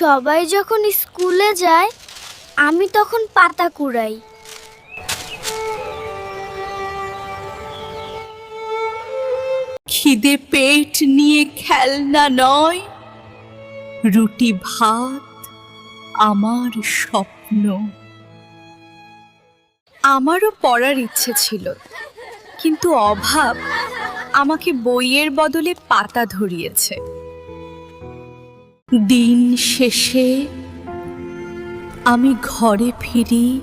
সবাই যখন স্কুলে যায়, আমি তখন পাতা কুড়াই। খিদে পেট নিয়ে খেলনা নয়, রুটি ভাত আমার স্বপ্ন। আমারও পড়ার ইচ্ছে ছিল, কিন্তু অভাব আমাকে বইয়ের বদলে পাতা ধরিয়েছে। দিন শেষে আমি ঘরে ফিরি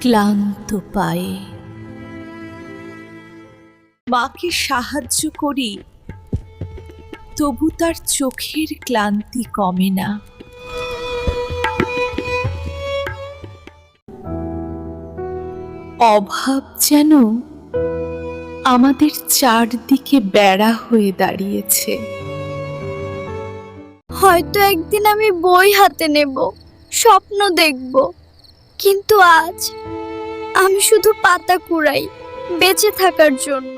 ক্লান্ত পায়ে। মাকে সাহায্য করি, তবু তার চোখের ক্লান্তি কমে না। অভাব যেন আমাদের চারদিকে বেড়া হয়ে দাঁড়িয়েছে। হয়তো একদিন আমি বই হাতে নেব, স্বপ্ন দেখব। কিন্তু আজ আমি শুধু পাতা কুড়াই বেঁচে থাকার জন্য।